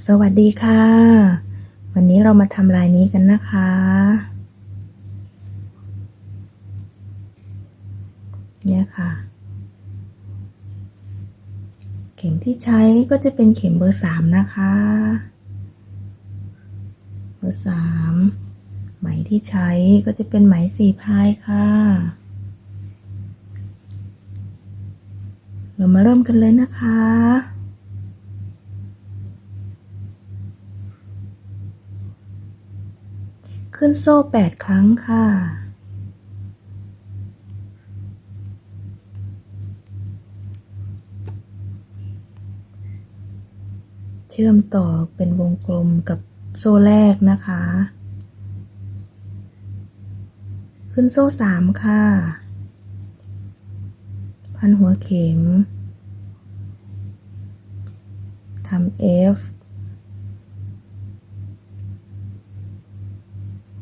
สวัสดีค่ะ วันนี้เรามาทำลายนี้กันนะคะ เนี่ยค่ะ เข็มที่ใช้ก็จะเป็นเข็มเบอร์สามนะคะ เบอร์สามไหมที่ใช้ก็จะเป็นไหมสี่พายค่ะ เรามาเริ่มกันเลยนะคะ ขึ้นโซ่แปดครั้งค่ะ เชื่อมต่อเป็นวงกลมกับโซ่แรกนะคะ ขึ้นโซ่สามค่ะ พันหัวเข็มทำ F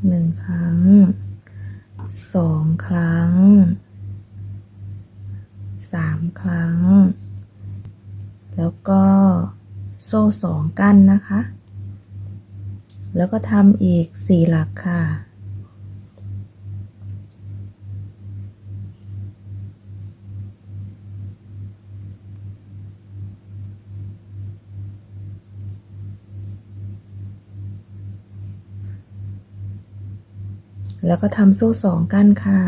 หนึ่งครั้งสองครั้งสามครั้ง แล้วก็โซ่สองกั้นนะคะ แล้วก็ทำอีกสี่หลักค่ะ แล้วก็ทำโซ่สองกั้นค่ะ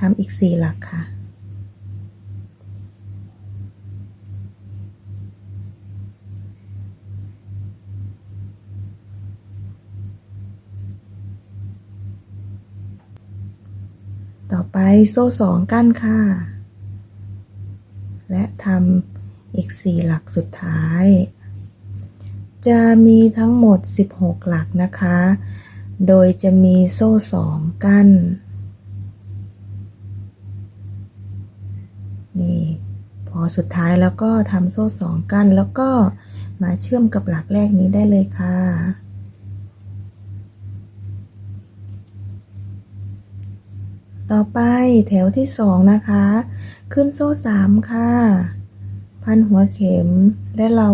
ทำอีกสี่หลักค่ะ ต่อไปโซ่สองกั้นค่ะ และทำอีกสี่หลักสุดท้าย จะมีทั้งหมด 16 หลักนะคะ โดยจะมีโซ่สองกั้น นี่พอสุดท้ายแล้วก็ทำโซ่สองกั้น แล้วก็มาเชื่อมกับหลักแรกนี้ได้เลยค่ะต่อไปแถวที่สองนะคะ ขึ้นโซ่สามค่ะ พันหัวเข็มและเรา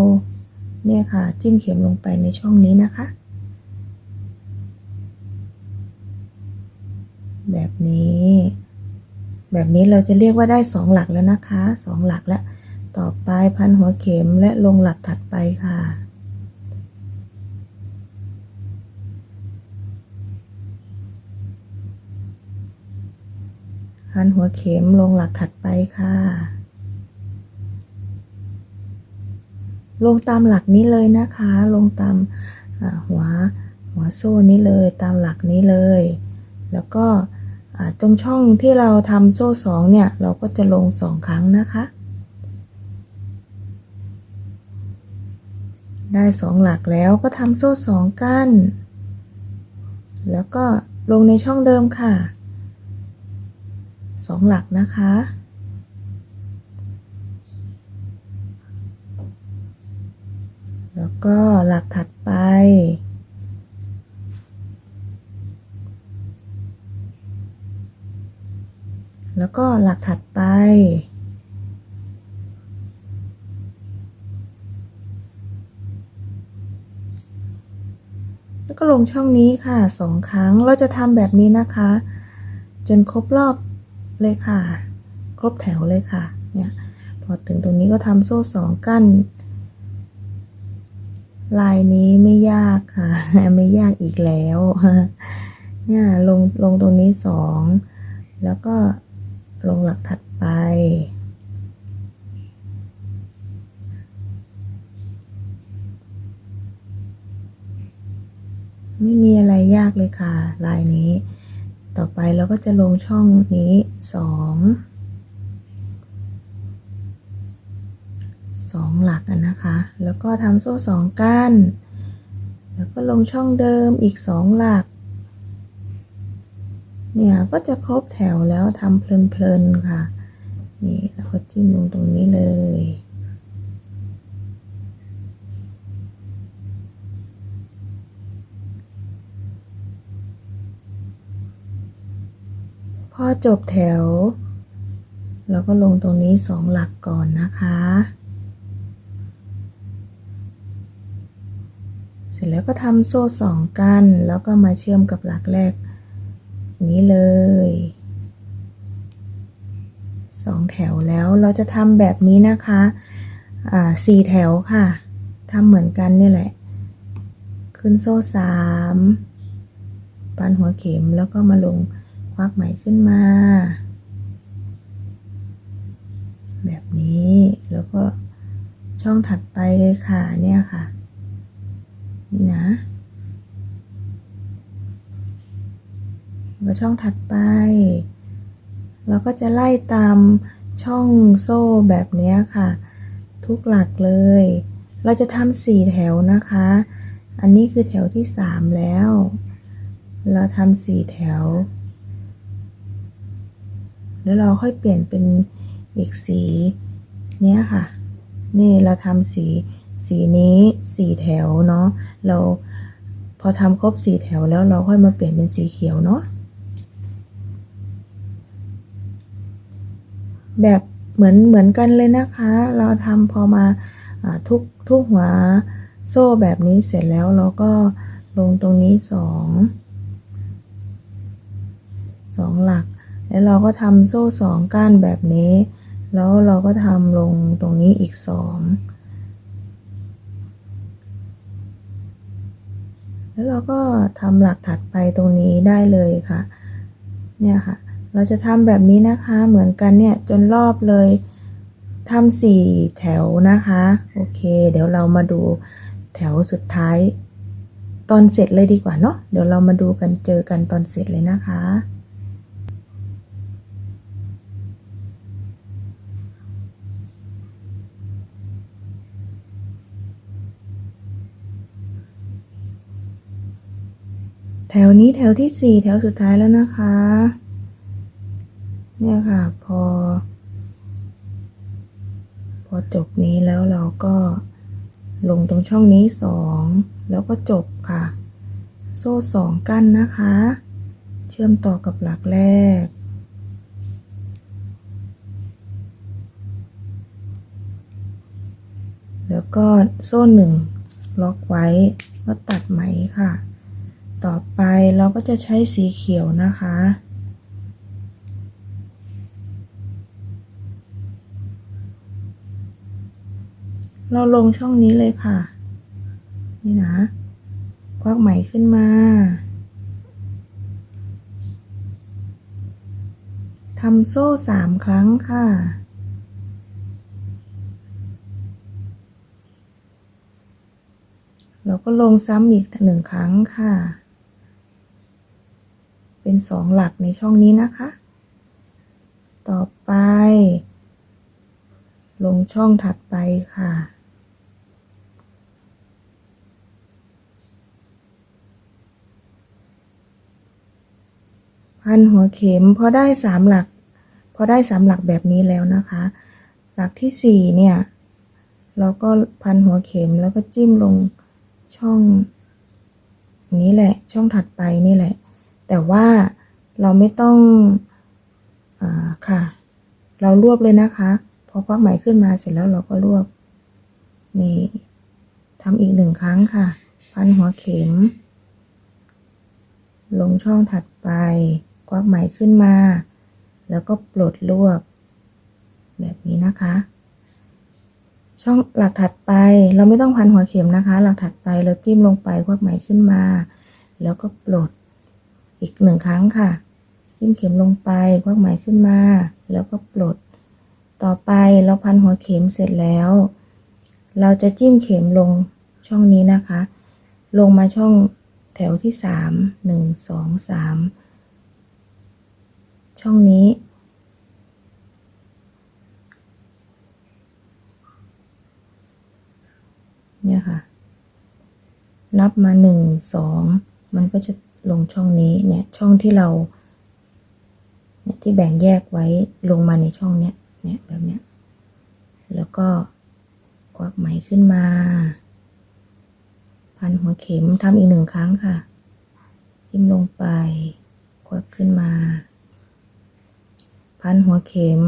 เนี่ยค่ะ จิ้มเข็มลงไปในช่องนี้นะคะ แบบนี้ แบบนี้เราจะเรียกว่าได้สองหลักแล้วนะคะสองหลักแล้ว ต่อไปพันหัวเข็มและลงหลักถัดไปค่ะพันหัวเข็มลงหลักถัดไปค่ะ ลงตามหลักนี้เลยนะคะ ลงตามหัวหัวโซ่นี้เลยตามหลักนี้เลย แล้วก็ตรงช่องที่เราทำโซ่สองเนี่ย เราก็จะลงสองครั้งนะคะ ได้สองหลักแล้วก็ทำโซ่สองกั้น แล้วก็ลงในช่องเดิมค่ะสองหลักนะคะ ก็หลักถัดไป แล้วก็หลักถัดไป แล้วก็ลงช่องนี้ค่ะสองครั้ง เราจะทำแบบนี้นะคะ จนครบรอบเลยค่ะ ครบแถวเลยค่ะ เนี่ย พอถึงตรงนี้ก็ทำโซ่สองกั้น ลายนี้ไม่ยากค่ะ ไม่ยากอีกแล้ว เนี่ยลงลงตรงนี้สอง แล้วก็ลงหลักถัดไป ไม่มีอะไรยากเลยค่ะ ลายนี้ ต่อไปเราก็จะลงช่องนี้สอง สองหลักนะคะ แล้วก็ทำโซ่สองก้านแล้วก็ลงช่องเดิมอีกสองหลัก เนี่ยก็จะครบแถวแล้วทำเพลินๆค่ะนี่แล้วก็จิ้มลงตรงนี้เลยพอจบแถว เราก็ลงตรงนี้สองหลักก่อนนะคะ ร็จแล้วก็ทำโซ่สองกัน แล้วก็มาเชื่อมกับหลักแรก นี้เลยสองแถวแล้วเราจะทำแบบนี้นะคะอ่าสี่แถวค่ะทำเหมือนกันนี่แหละ ขึ้นโซ่สามปันหัวเข็มแล้วก็มาลงควักไหมขึ้นมา แบบนี้แล้วก็ช่องถัดไปเลยค่ะเนี่ยค่ะ นี่นะแล้วช่องถัดไป เราก็จะไล่ตามช่องโซ่แบบนี้ค่ะ ทุกหลักเลย เราจะทำสี่แถวนะคะ อันนี้คือแถวที่สามแล้ว เราทำสี่แถว แล้วเราค่อยเปลี่ยนเป็นอีกสีเนี้ยค่ะ นี่เราทำสี สีนี้สี่แถวเนาะเราพอทำครบสี่แถวแล้วเราค่อยมาเปลี่ยนเป็นสีเขียวเนาะแบบเหมือนเหมือนกันเลยนะคะ เราทำพอมาอทุกทุกหัวโซ่แบบนี้เสร็จแล้วเราก็ลงตรงนี้สองสองหลัก แล้วเราก็ทำโซ่สองก้านแบบนี้ แล้วเราก็ทำลงตรงนี้อีกสอง แล้วเราก็ทำหลักถัดไปตรงนี้ได้เลยค่ะ เนี่ยค่ะ เราจะทำแบบนี้นะคะ เหมือนกันเนี่ยจนรอบเลยทำสี่แถวนะคะ โอเค เดี๋ยวเรามาดูแถวสุดท้าย ตอนเสร็จเลยดีกว่าเนาะ เดี๋ยวเรามาดูกันเจอกันตอนเสร็จเลยนะคะ แถวนี้แถวที่สี่แถวสุดท้ายแล้วนะคะ เนี่ยค่ะพอ พอจบนี้แล้วเราก็ลงตรงช่องนี้สองแล้วก็จบค่ะ โซ่สองกั้นนะคะ เชื่อมต่อกับหลักแรก แล้วก็โซ่หนึ่งล็อกไว้ก็ตัดไหมค่ะ ต่อไปเราก็จะใช้สีเขียวนะคะ เราลงช่องนี้เลยค่ะ นี่นะ ควักไหมขึ้นมาทำโซ่สามครั้งค่ะเราก็ลงซ้ำอีกหนึ่งครั้งค่ะ เป็นสองหลักในช่องนี้นะคะ ต่อไป ลงช่องถัดไปค่ะ พันหัวเข็มพอได้สามหลัก พอได้สามหลักแบบนี้แล้วนะคะ หลักที่สี่เนี่ย เราก็พันหัวเข็มแล้วก็จิ้มลงช่องนี้แหละ ช่องถัดไปนี่แหละ แต่ว่าเราไม่ต้องอาค่ะ เรารวบเลยนะคะพอควักไหมขึ้นมาเสร็จแล้วเราก็รวบนี่ทำอีกหนึ่งครั้งค่ะ พันหัวเข็ม ลงช่องถัดไป ควักไหมขึ้นมา แล้วก็ปลดรวบ แบบนี้นะคะ ช่องหลักถัดไปเราไม่ต้องพันหัวเข็มนะคะ หลักถัดไปเราจิ้มลงไปควักไหมขึ้นมา แล้วก็ปลด อีกหนึ่งครั้งค่ะ จิ้มเข็มลงไปควักไหมขึ้นมา แล้วก็ปลด ต่อไปเราพันหัวเข็มเสร็จแล้ว เราจะจิ้มเข็มลงช่องนี้นะคะ ลงมาช่องแถวที่สามหนึ่งสองสามช่องนี้ เนี่ยค่ะ นับมาหนึ่งสองมันก็จะ ลงช่องนี้เนี่ยช่องที่เราเนี่ยที่แบ่งแยกไว้ลงมาในช่องเนี้ยเนี่ยแบบเนี้ยแล้วก็ควักไหมขึ้นมา พันหัวเข็มทำอีกหนึ่งครั้งค่ะ จิ้มลงไป ควักขึ้นมา พันหัวเข็ม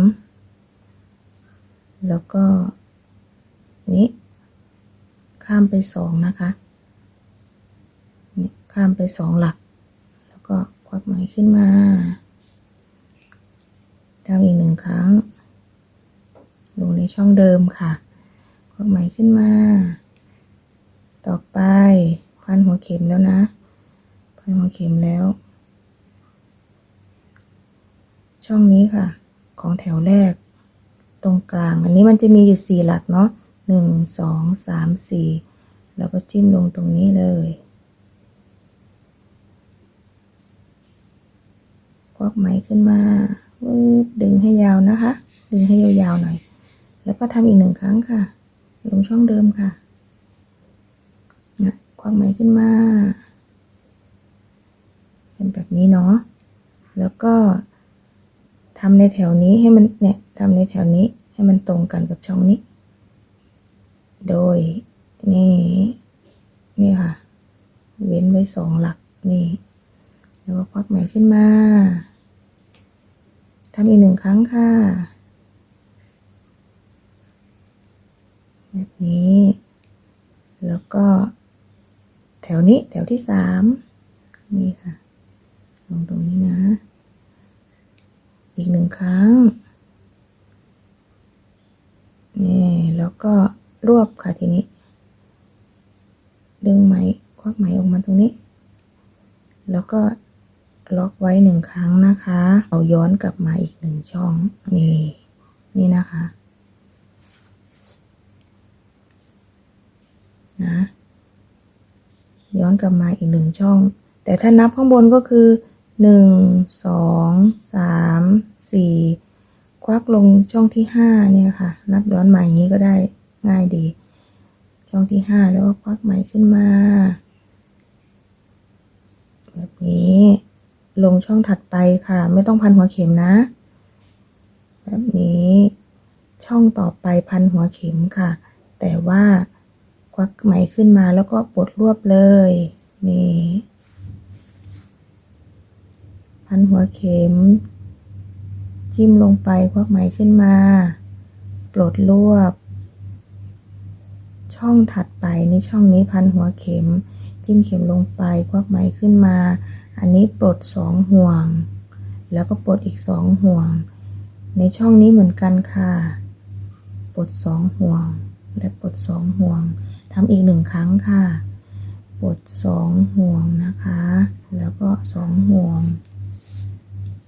แล้วก็นี้ข้ามไปสองนะคะ ข้ามไปสองหลัก ควักไหมขึ้นมาทำอีกหนึ่งครั้ง ลงในช่องเดิมค่ะควักไหมขึ้นมา ต่อไปพันหัวเข็มแล้วนะ พันหัวเข็มแล้ว ช่องนี้ค่ะ ของแถวแรก ตรงกลาง อันนี้มันจะมีอยู่สี่หลักเนาะหนึ่งสองสามสี่แล้วก็จิ้มลงตรงนี้เลย วักไหมขึ้นมาวืบดึงให้ยาวนะคะ ดึงให้ยาวๆหน่อย แล้วก็ทำอีกหนึ่งครั้งค่ะ ลงช่องเดิมค่ะนะควักไหมขึ้นมา เป็นแบบนี้เนาะ แล้วก็ทำในแถวนี้ให้มันเนี่ยทำในแถวนี้ให้มันตรงกันกับช่องนี้ โดยนี่นี่ค่ะ เว้นไว้สองหลักนี่ แล้วก็ควักไหมขึ้นมา ทำอีกหนึ่งครั้งค่ะ แบบนี้ แล้วก็ แถวนี้แถวที่สามนี่ค่ะลงตรงนี้นะ อีกหนึ่งครั้งนี่แล้วก็รวบค่ะทีนี้ ดึงไหมควักไหมออกมาตรงนี้ แล้วก็ ล็อกไว้หนึ่งครั้งนะคะ เอาย้อนกลับมาอีกหนึ่งช่องนี่นี่นะคะนะย้อนกลับมาอีกหนึ่งช่อง แต่ถ้านับข้างบนก็คือหนึ่งสองสาม สี่ควักลงช่องที่ห้าเนี่ยค่ะ นับย้อนมาอย่างนี้ก็ได้ง่ายดี ช่องที่ห้าแล้วก็ควักไหม่ขึ้นมา แบบนี้ ลงช่องถัดไปค่ะ ไม่ต้องพันหัวเข็มนะ แบบนี้ช่องต่อไปพันหัวเข็มค่ะ แต่ว่าควักไหมขึ้นมาแล้วก็ปลดรวบเลยนี่พันหัวเข็ม จิ้มลงไปควักไหมขึ้นมา ปลดรวบ ช่องถัดไปในช่องนี้พันหัวเข็ม จิ้มเข็มลงไปควักไหมขึ้นมา อันนี้ปลดสองห่วง แล้วก็ปลดอีกสองห่วง ในช่องนี้เหมือนกันค่ะ ปลดสองห่วง และปลดสองห่วงทำอีกหนึ่งครั้งค่ะ ปลดสองห่วงนะคะ แล้วก็สองห่วง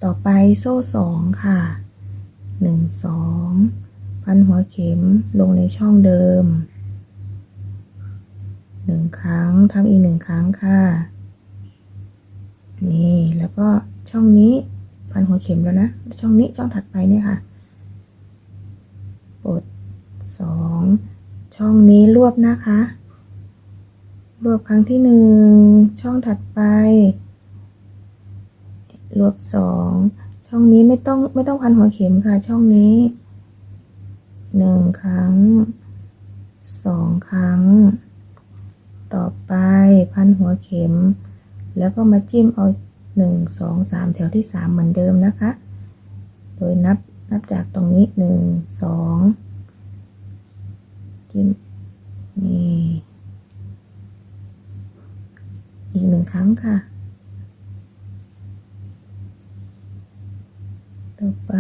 ต่อไปโซ่สองค่ะหนึ่งสองพันหัวเข็มลงในช่องเดิมหนึ่งครั้งทำอีกหนึ่งครั้งค่ะ นี่แล้วก็ช่องนี้พันหัวเข็มแล้วนะ ช่องนี้ช่องถัดไปเนี่ยค่ะปดสองช่องนี้รวบนะคะ รวบครั้งที่หนึ่งช่องถัดไป รวบสองช่องนี้ไม่ต้องไม่ต้องพันหัวเข็มค่ะ ช่องนี้หนึ่งครั้งสองครั้ง ต่อไปพันหัวเข็ม แล้วก็มาจิ้มเอาหนึ่งสองสามแถวที่สามเหมือนเดิมนะคะ โดยนับนับจากตรงนี้หนึ่งสองจิ้มนี่อีกหนึ่งครั้งค่ะ ต่อไป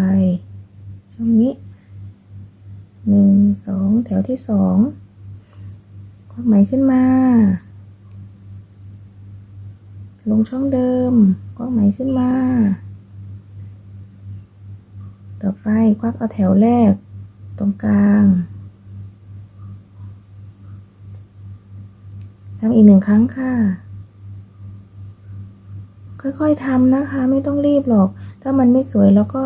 ช่องนี้หนึ่งสองแถวที่สองควักไหมขึ้นมา ลงช่องเดิม ควักไหมขึ้นมา ต่อไปควักเอาแถวแรก ตรงกลางทำอีกหนึ่งครั้งค่ะ ค่อยๆทำนะคะ ไม่ต้องรีบหรอก ถ้ามันไม่สวยแล้วก็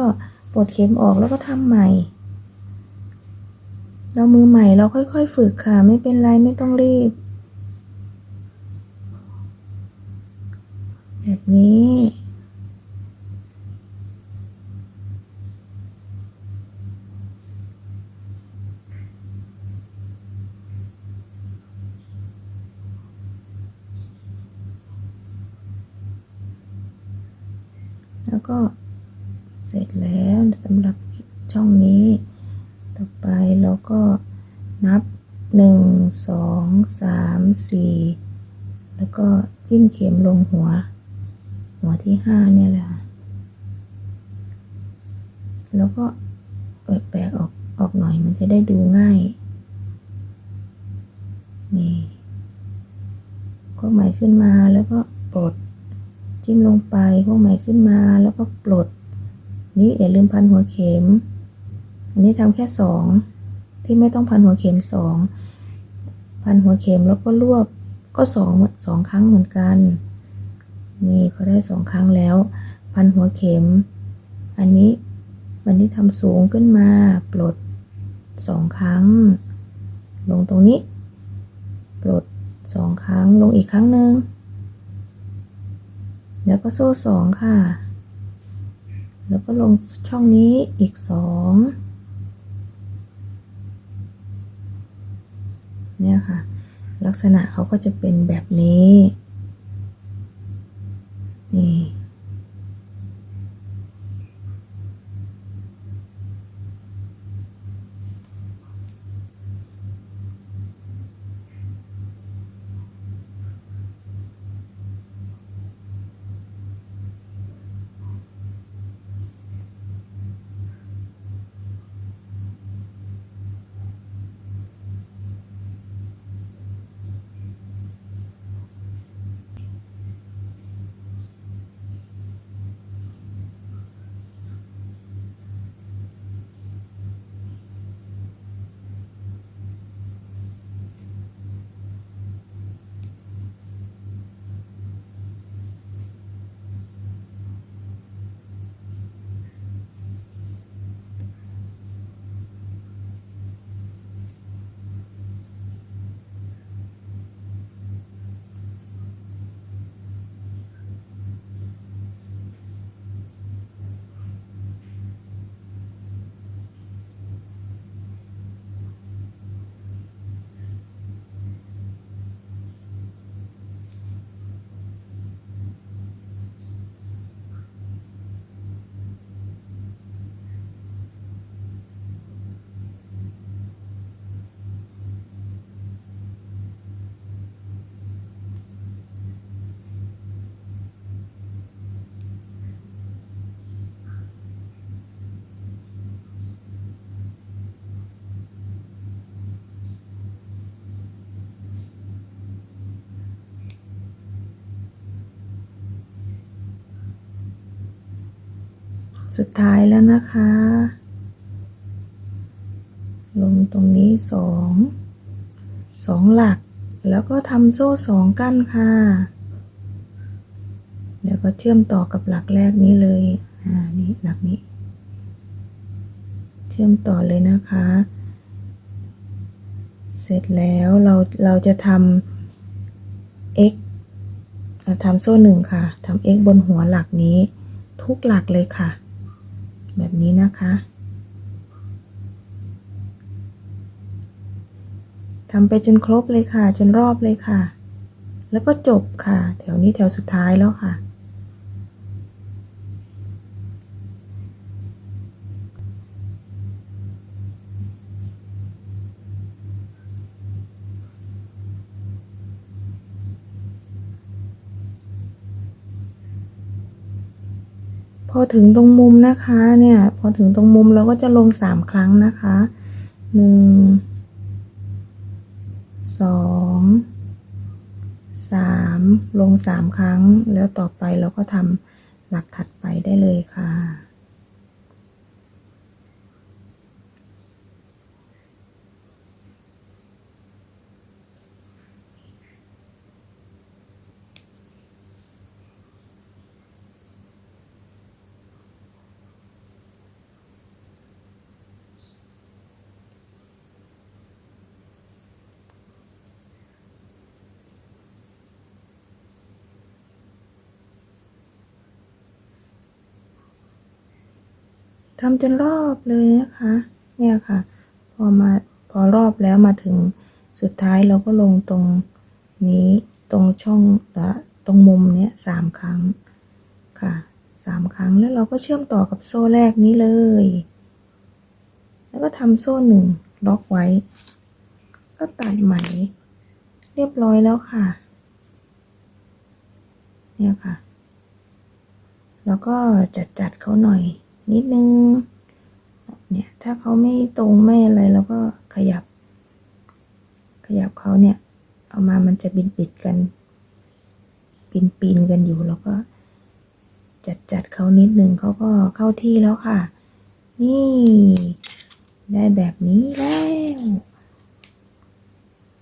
ปลดเข็มออกแล้วก็ทำใหม่ เรามือใหม่เราค่อยๆ ฝึกค่ะ ไม่เป็นไรไม่ต้องรีบ นี้ แล้วก็เสร็จแล้วสำหรับช่องนี้ ต่อไปเราก็นับหนึ่งสองสามสี่แล้วก็จิ้มเข็มลงหัว หัวที่ห้าเนี่ยแหละค่ะแล้วก็แปลกๆออกออกหน่อยมันจะได้ดูง่าย นี่ก็ไหมขึ้นมาแล้วก็ปลด จิ้มลงไปก็ไหมขึ้นมาแล้วก็ปลด นี่อย่าลืมพันหัวเข็ม อันนี้ทำแค่สองที่ไม่ต้องพันหัวเข็มสองพันหัวเข็มแล้วก็รวบก็สองสองครั้งเหมือนกัน นี่พอได้สองครั้งแล้ว พันหัวเข็ม อันนี้วันนี้ทำสูงขึ้นมาปลดสองครั้ง ลงตรงนี้ ปลดสองครั้งลงอีกครั้งหนึ่งแล้วก็โซ่สองค่ะ แล้วก็ลงช่องนี้อีกสองเนี่ยค่ะ ลักษณะเขาก็จะเป็นแบบนี้ นี่ สุดท้ายแล้วนะคะ ลงตรงนี้สองสองหลัก แล้วก็ทำโซ่สองกั้นค่ะ แล้วก็เชื่อมต่อกับหลักแรกนี้เลย อ่า นี่หลักนี้ เชื่อมต่อเลยนะคะ เสร็จแล้วเราเราจะทำ x ทำโซ่หนึ่งค่ะ ทำ x บนหัวหลักนี้ ทุกหลักเลยค่ะ แบบนี้นะคะทำไปจนครบเลยค่ะ จนรอบเลยค่ะ แล้วก็จบค่ะ แถวนี้แถวสุดท้ายแล้วค่ะ ถึงตรงมุมนะคะเนี่ยพอถึงตรงมุมเราก็จะลงสามครั้งนะคะหนึ่งสองสามลงสามครั้ง แล้วต่อไปเราก็ทำหลักถัดไปได้เลยค่ะ ทำจนรอบเลยนะคะ เนี่ยค่ะ พอมาพอรอบแล้วมาถึงสุดท้ายเราก็ลงตรงนี้ตรงช่องละตรงมุมเนี้ยสามครั้งค่ะสามครั้งแล้วเราก็เชื่อมต่อกับโซ่แรกนี้เลย แล้วก็ทำโซ่หนึ่งล็อกไว้ ก็ตัดไหม เรียบร้อยแล้วค่ะ เนี่ยค่ะ แล้วก็จัดจัดเขาหน่อย นิดนึง เนี่ย ถ้าเขาไม่ตรงไม่อะไรเราก็ขยับ ขยับเขาเนี่ย เอามามันจะบินปิดกันปีนปีนกันอยู่แล้วก็ จัดจัดเขานิดนึงเขาก็เข้าที่แล้วค่ะ นี่ ได้แบบนี้แล้ว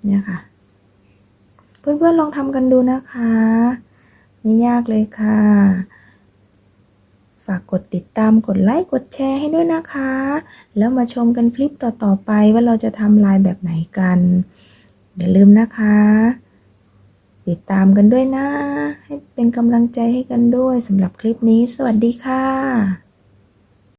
เนี่ยค่ะ เพื่อนๆลองทำกันดูนะคะ ไม่ยากเลยค่ะ ฝากกดติดตามกดไลค์กดแชร์ให้ด้วยนะคะ แล้วมาชมกันคลิปต่อๆไปว่าเราจะทำลายแบบไหนกัน อย่าลืมนะคะ ติดตามกันด้วยนะ ให้เป็นกำลังใจให้กันด้วยสำหรับคลิปนี้ สวัสดีค่ะ